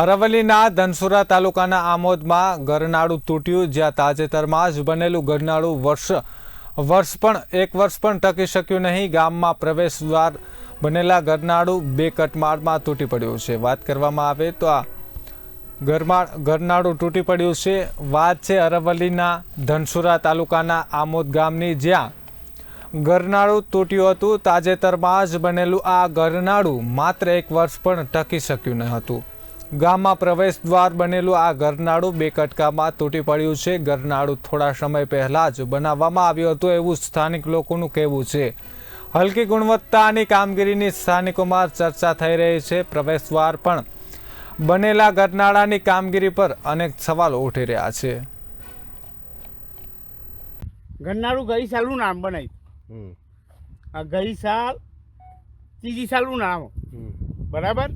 અરવલ્લીના ધનસુરા તાલુકાના આમોદમાં ગરનાળું તૂટ્યું, જ્યાં તાજેતરમાં જ બનેલું ગરનાળું વર્ષ વર્ષ પણ, એક વર્ષ પણ ટકી શક્યું નહીં. ગામમાં પ્રવેશ દ્વાર બનેલા ગરનાળું બે કટમાળમાં તૂટી પડ્યું છે. વાત કરવામાં આવે તો આ ગરમાળ, ગરનાળું તૂટી પડ્યું છે. વાત છે અરવલ્લીના ધનસુરા તાલુકાના આમોદ ગામની, જ્યાં ગરનાળું તૂટ્યું હતું. તાજેતરમાં જ બનેલું આ ગરનાળું માત્ર એક વર્ષ પણ ટકી શક્યું ન હતું. ગામમાં પ્રવેશ દ્વાર બનેલું આ ગરનાળું બે કટકામાં તૂટી પડ્યું છે. ગરનાળું થોડા સમય પહેલા જ બનાવવામાં આવ્યું હતું એવું સ્થાનિક લોકોનું કહેવું છે. હલકી ગુણવત્તાની કામગીરીની સ્થાનિકોમાં ચર્ચા થઈ રહી છે. પ્રવેશ દ્વાર પણ બનેલા ગરનાળાની કામગીરી પર અનેક સવાલો ઉઠી રહ્યા છે. ગરનાળું ગઈ સાલનું નામ બનાવ્યું. આ ગઈ સાલ ત્રીજી સાલનું નામ. બરાબર?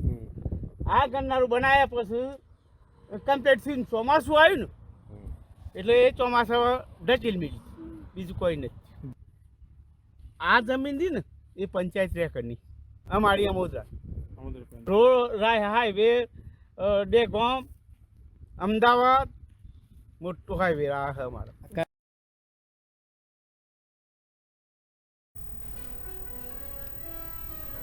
આ કરનારું બનાવ્યા પછી કમ્પ્લીટ થઈને ચોમાસું આવ્યું ને એટલે એ ચોમાસા ઢકેલ મેલી. બીજું કોઈ નથી આ જમીન હતી ને એ પંચાયત રેકર્ડની અમારી અમોદરા રોડ રાય હાઈવે ડેગોમ અમદાવાદ મોટું હાઈવે આ અમારો.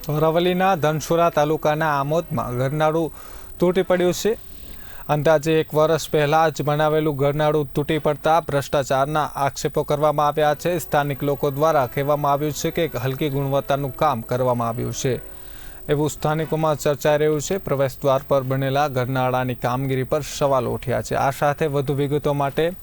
અરવલ્લીના ધનસુરા તાલુકાના આમોદમાં ઘરનાળું તૂટી પડ્યું છે. અંદાજે એક વર્ષ પહેલાં જ બનાવેલું ઘરનાળું તૂટી પડતા ભ્રષ્ટાચારના આક્ષેપો કરવામાં આવ્યા છે. સ્થાનિક લોકો દ્વારા કહેવામાં આવ્યું છે કે હલકી ગુણવત્તાનું કામ કરવામાં આવ્યું છે. એવું સ્થાનિકોમાં ચર્ચાઈ રહ્યું છે. પ્રવેશ દ્વાર પર બનેલા ઘરનાળાની કામગીરી પર સવાલો ઉઠ્યા છે. આ સાથે વધુ વિગતો માટે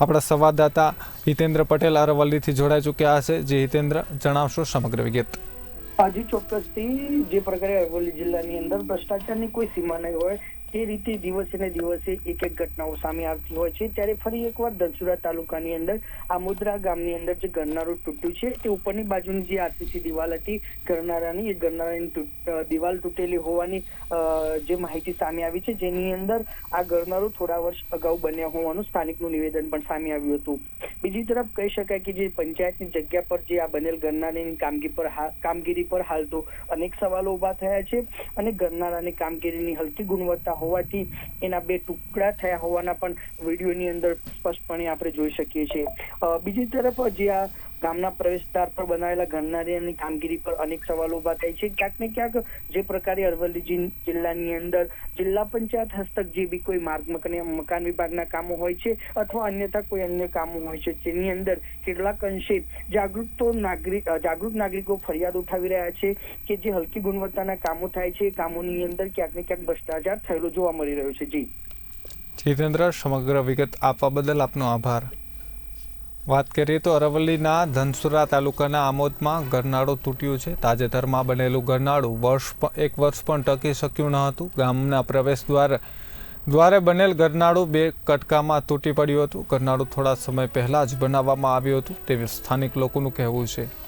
આપણા સંવાદદાતા હિતેન્દ્ર પટેલ અરવલ્લીથી જોડાઈ ચૂક્યા હશે જે હિતેન્દ્ર, જણાવશો સમગ્ર વિગત. હજી ચોક્કસથી જે પ્રકારે અરવલ્લી જિલ્લાની અંદર ભ્રષ્ટાચારની કોઈ સીમા નહીં હોય તે રીતે દિવસે ને દિવસે એક એક ઘટનાઓ સામે આવતી હોય છે. ત્યારે ફરી એકવાર ધનસુરા તાલુકાની અંદર આમોદરા ગામની અંદર જે ગરનારું તૂટ્યું છે, તે ઉપરની બાજુની જે આરસીસી દિવાલ હતી ગરનારાની એ ગરનારાની દિવાલ તૂટેલી હોવાની જે માહિતી સામે આવી છે. જેની અંદર આ ગરનારું થોડા વર્ષ અગાઉ બન્યા હોવાનું સ્થાનિકનું નિવેદન પણ સામે આવ્યું હતું. બીજી તરફ કહી શકાય કે જે પંચાયતની જગ્યા પર જે આ બનેલ ગરનારાની કામગીરી પર કામગીરી પર હાલ તો અનેક સવાલો ઊભા થયા છે અને ગરનારાની કામગીરીની હલકી ગુણવત્તા હોવાથી એના બે ટુકડા થયા હોવાના પણ વિડીયોની અંદર સ્પષ્ટપણે આપણે જોઈ શકીએ છીએ. બીજી તરફ જે આ ગામના પ્રવેશદ્વાર પર બનાવેલા ગરનારાની કામગીરી પર અનેક સવાલો ઊભા થાય છે. ક્યાંક ને ક્યાંક જે પ્રકારે અરવલ્લી જિલ્લાની અંદર જિલ્લા પંચાયત હસ્તક જે બી કોઈ માર્ગ મકાન વિભાગના કામો હોય છે અથવા અન્યથા કોઈ અન્ય કામો હોય છે. જેની અંદર કેટલાક અંશે જાગૃત નાગરિક જાગૃત નાગરિકો ફરિયાદ ઉઠાવી રહ્યા છે કે જે હલકી ગુણવત્તાના કામો થાય છે. કામોની અંદર ક્યાંક ને ક્યાંક ભ્રષ્ટાચાર થયેલો જોવા મળી રહ્યો છે. જી. જીતેન્દ્ર, સમગ્ર વિગત આપવા બદલ આપનો આભાર. વાત કરીએ તો અરવલ્લીના ધનસુરા તાલુકાના આમોદમાં ગરનાળો તૂટ્યું છે. તાજેતરમાં બનેલું ગરનાળું વર્ષ એક વર્ષ પણ ટકી શક્યું ન હતું. ગામના પ્રવેશ દ્વાર, દ્વારે બનેલ ગરનાળું બે કટકામાં તૂટી પડ્યું હતું. ગરનાળું થોડા સમય પહેલાં જ બનાવવામાં આવ્યું હતું તેવી સ્થાનિક લોકોનું કહેવું છે.